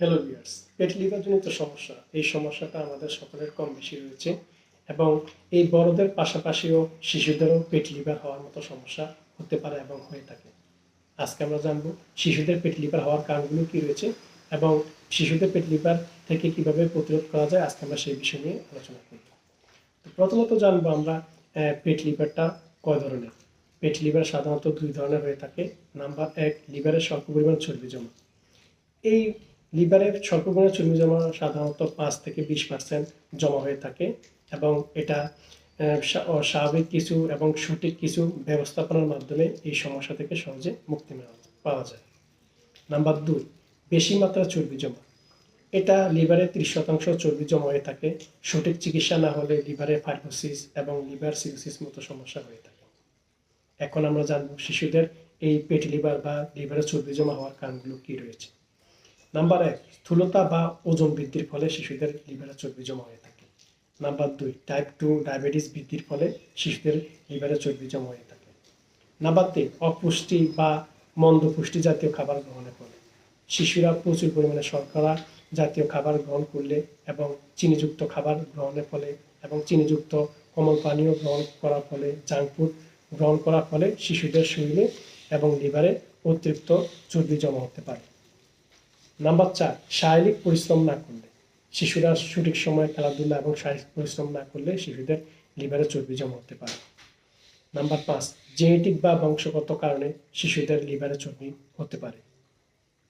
Hello viewers পেট লিভারজনিত সমস্যা। এই সমস্যাটা আমাদের সকলের কম বেশি রয়েছে এবং এই বড়দের পাশাপাশিও শিশুদেরও পেট লিভার হওয়ার মতো সমস্যা হতে পারে এবং হয়ে থাকে। আজকে আমরা জানব শিশুদের পেট লিভার হওয়ার কারণগুলো কি রয়েছে এবং শিশুদের পেট লিভার থেকে কীভাবে প্রতিরোধ করা যায় আজকে আমরা সেই বিষয় নিয়ে আলোচনা করব। তো প্রথমত জানব আমরা পেট লিভারটা কয় ধরনের? পেট লিভার সাধারণত দুই ধরনের হয়ে থাকে। নাম্বার এক, লিভারের স্বল্প পরিমাণ চর্বি জমা। এই লিভারের স্বল্প পরিমাণ চর্বি জমা সাধারণত পাঁচ থেকে বিশ পার্সেন্ট জমা হয়ে থাকে এবং এটা আহ, স্বা- কিছু এবং সঠিক কিছু ব্যবস্থাপনার মাধ্যমে এই সমস্যা থেকে সহজে মুক্তি পাওয়া যায়। নাম্বার দুই বেশি মাত্রা চর্বি জমা এটা লিভারে ত্রিশ শতাংশ চর্বি জমা হয়ে থাকে। সঠিক চিকিৎসা না হলে লিভারে ফাইব্রোসিস এবং লিভার সিরোসিস মতো সমস্যা হয়ে থাকে। এখন আমরা জানব শিশুদের এই পেট লিভার বা লিভারে চর্বি জমা হওয়ার কারণগুলো কি রয়েছে। নাম্বার এক স্থূলতা বা ওজন বৃদ্ধির ফলে শিশুদের লিভারে চর্বি জমা হয়ে থাকে। নাম্বার দুই টাইপ টু ডায়াবেটিস বৃদ্ধির ফলে শিশুদের লিভারে চর্বি জমা হয়ে থাকে। নাম্বার তিন, অপুষ্টি বা মন্দ পুষ্টি জাতীয় খাবার গ্রহণের ফলে শিশুরা প্রচুর পরিমাণে শর্করা জাতীয় খাবার গ্রহণ করলে এবং চিনিযুক্ত খাবার গ্রহণের ফলে এবং চিনিযুক্ত কোমল পানীয় গ্রহণ করার ফলে জাঙ্ক ফুড গ্রহণ করার ফলে শিশুদের শরীরে এবং লিভারে অতিরিক্ত চর্বি জমা হতে পারে। নাম্বার চার, শারীরিক পরিশ্রম না করলে। শিশুরা সঠিক সময়ে খেলাধুলা এবং শারীরিক পরিশ্রম না করলে শিশুদের লিভারে চর্বি জমা হতে পারে। নাম্বার পাঁচ, জেনেটিক বা বংশগত কারণে শিশুদের লিভারে চর্বি হতে পারে।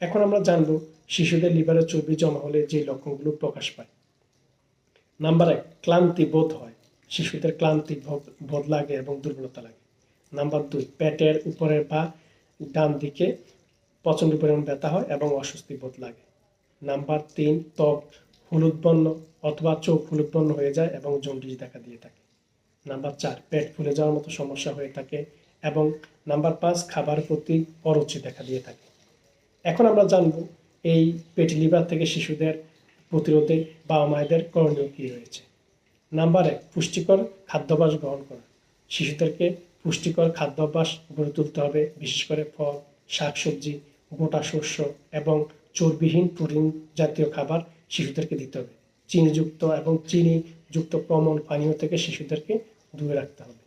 এখন আমরা জানব শিশুদের লিভারে চর্বি জমা হলে যে লক্ষণগুলো প্রকাশ পায়। নাম্বার এক, ক্লান্তি বোধ হয়। শিশুদের ক্লান্তি বোধ- লাগে এবং দুর্বলতা লাগে। নাম্বার দুই, পেটের উপরের বা ডান দিকে প্রচণ্ড পরিমাণ ব্যথা হয় এবং অস্বস্তি বোধ লাগে। নাম্বার তিন, ত্বক হলুদ অথবা চোখ হলুদ বর্ণ হয়ে যায় এবং জন্ডিস দেখা দিয়ে থাকে। নাম্বার চার, পেট ফুলে যাওয়ার মতো সমস্যা হয়ে থাকে এবং নাম্বার পাঁচ, খাবার প্রতি অরুচি দেখা দিয়ে থাকে। এখন আমরা জানব এই পেট লিভার থেকে শিশুদের প্রতিরোধে বাবা মায়েদের করণীয় কী রয়েছে। নাম্বার এক, পুষ্টিকর খাদ্যাভ্যাস গ্রহণ করা। শিশুদেরকে পুষ্টিকর খাদ্যাভ্যাস গড়ে তুলতে হবে, বিশেষ করে ফল, শাকসবজি গোটা শস্য এবং চর্বিহীন প্রোটিন জাতীয় খাবার শিশুদেরকে দিতে হবে। চিনিযুক্ত এবং চিনিযুক্ত প্রমল পানীয় থেকে শিশুদেরকে দূরে রাখতে হবে।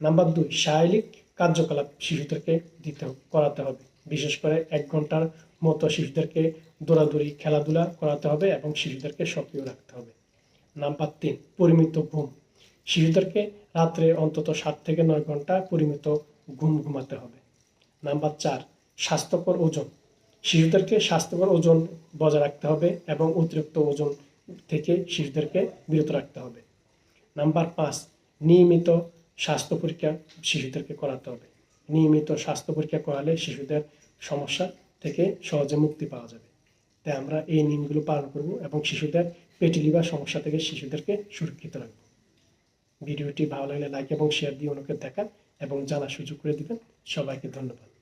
নাম্বার দুই, শারীরিক কার্যকলাপ শিশুদেরকে দিতে করাতে হবে। বিশেষ করে এক ঘণ্টার মতো শিশুদেরকে দৌড়াদৌড়ি, খেলাধুলা করাতে হবে এবং শিশুদেরকে সক্রিয় রাখতে হবে। নাম্বার তিন, পরিমিত ঘুম। শিশুদেরকে রাত্রে অন্তত সাত থেকে নয় ঘণ্টা পরিমিত ঘুম ঘুমাতে হবে। নাম্বার চার স্বাস্থ্যকর ওজন। শিশুদেরকে স্বাস্থ্যকর ওজন বজায় রাখতে হবে এবং অতিরিক্ত ওজন থেকে শিশুদেরকে বিরত রাখতে হবে। নাম্বার পাঁচ, নিয়মিত স্বাস্থ্য পরীক্ষা শিশুদেরকে করাতে হবে। নিয়মিত স্বাস্থ্য পরীক্ষা করালে শিশুদের সমস্যা থেকে সহজে মুক্তি পাওয়া যাবে। তাই আমরা এই নিয়মগুলো পালন করব এবং শিশুদের পেটি লিভার সমস্যা থেকে শিশুদেরকে সুরক্ষিত রাখব। ভিডিওটি ভালো লাগলে লাইক এবং শেয়ার দিয়ে অন্যকে দেখান এবং জানার সুযোগ করে দিবেন। সবাইকে ধন্যবাদ।